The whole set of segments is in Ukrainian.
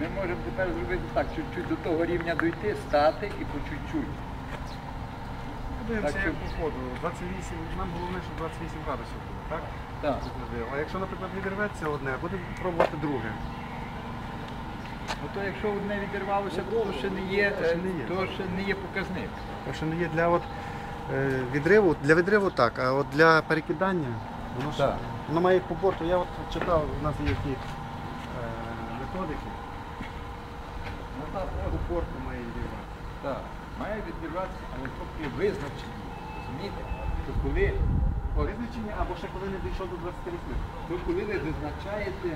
Ми можемо тепер зробити так, чуть-чуть до того рівня дойти, стати і по чуть-чуть. Подивимося, Так, як по ходу. 28, нам головне, щоб 28 градусів було, так? Так. А якщо, наприклад, відірветься одне, будемо пробувати друге. Ну то якщо одне відірвалося, то ще не є, То ще е, не є. то ще не є показник. Так що не є для от, е, відриву, для відриву так, а от для перекидання, воно, ж, Так. воно має по борту. Я от читав, у нас є які е, методики. По борту має відривати. Так. Має відірватися, але поки визначені. Розумієте? То коли, от, Визначення або ще коли не дійшов до 28. то коли ви визначаєте,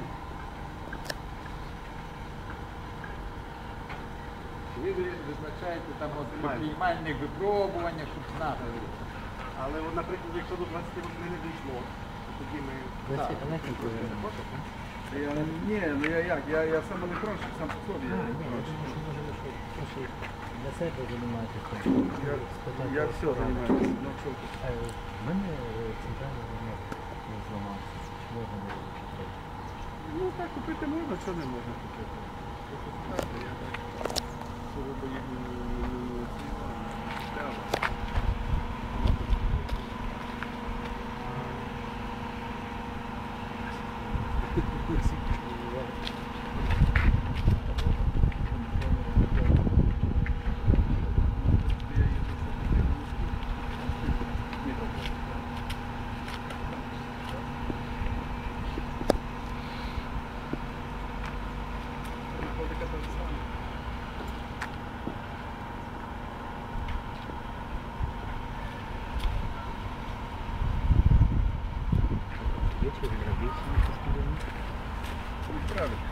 коли ви визначаєте там от приймальних випробуваннях, щоб знати. Але, от, наприклад, якщо до 28 не дійшло, то тоді ми. Так. Я, ні, ну я як? Я, я сам електронщик, сам по собі. я не електронщик. Для себе займаєтеся. Я, я все займаюся. Ну, що ти? У мене е, центральний не зламався. Чи можна було купити? Ну так купити можна, що не можна купити. Просто знаєте, Правильно.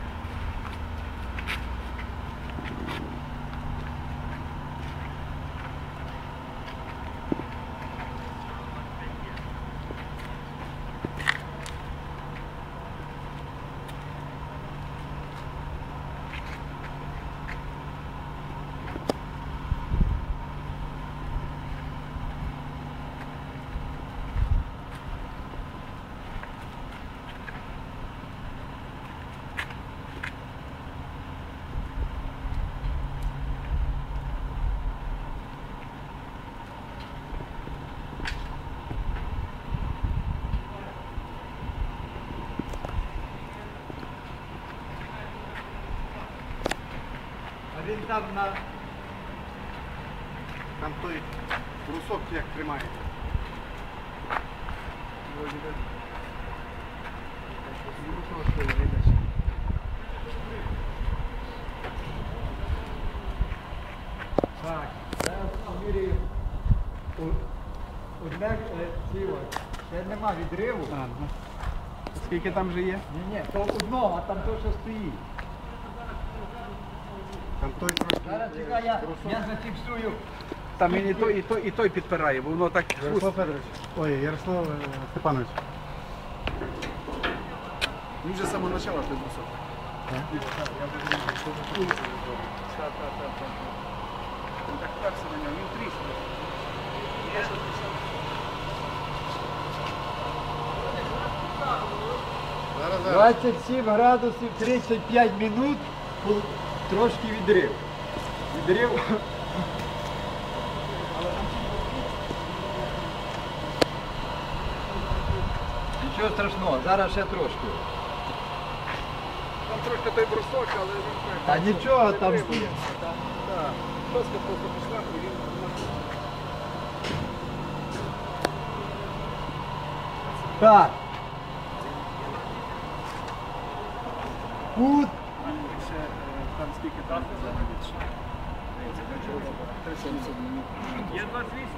Там на Там той брусок як тримається. Так, зараз поміряю. Одне ціло. Ще нема відриву. Ну. Скільки там вже є? Ні, ні, то одного, а там то, що стоїть. Там той трошки. Зараз чекай, я, я зафіксую. Там і той, і той, і той підпирає, бо воно так. Ярослав Федорович. Ой, Ярослав е, Степанович. Він вже з самого початку той брусок. Так, так, так, так. Він так перся на нього, він тріснув. Зараз, зараз. 27 градусів 35 минут, пол- трошки відрив. Відрив. Нічого страшного, зараз ще трошки. Там трошки той брусок, але він Та нічого, там витримується. Там, так. Доска просто пішла, і він Так. Кут. Є 28?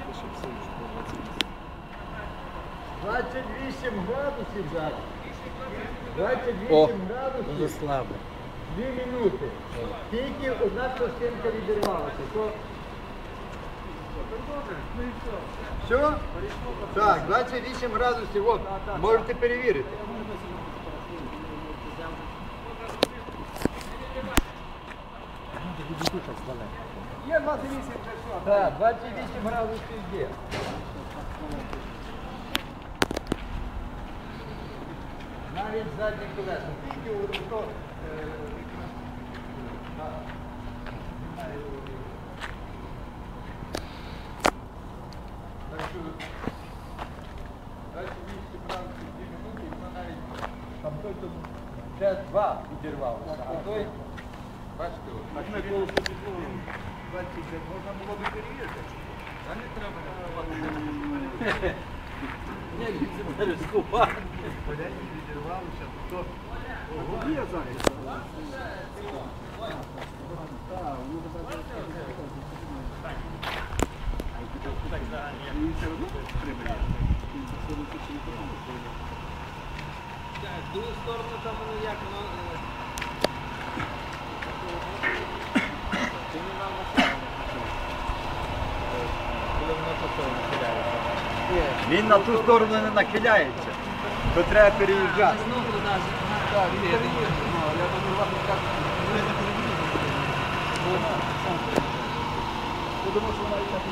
28 градусів зараз. 28 О, градусів. Дуже слабо. Дві минути. Тільки одна пластинка відірвалася. То Все? Так, 28 градусів, от, можете перевірити. Є 28 вже все. Так, 28 градусів є. Навіть задні колеса. Тільки от то, е, Так що 28 градусів 2 минути, і воно навіть там той то вже два відірвалося, а той, Так ми коло собі 25 можна було б перевірити. та не треба. Поляні відірвалися, то Ого, я зараз. Так, ну, одно треба є. І все одно не потрібно. В другу сторону там воно як воно. Ти не нам Нахиляється. Він на ту сторону не нахиляється, то треба переїжджати. Ну, я думаю, вам не кажу. Ти думаєш, що вона і так?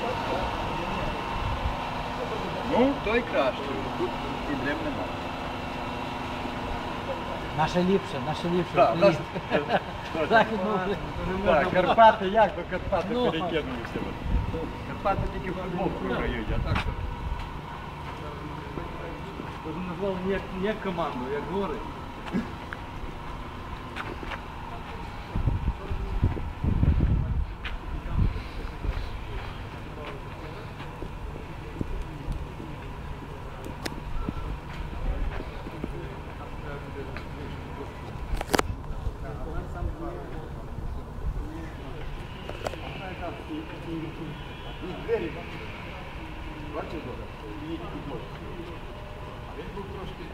Ну, той краще. Тут іде нема. Наше ліпше, наше ліпше. Так, Україна. наш- Так, ну, Так, Карпати як до Карпати Ну. перекинувся. Карпати тільки в футбол програють, а так. Кожен назвав не як, не як команду, як гори. Двері, бачите, її підлог. А він був трошки.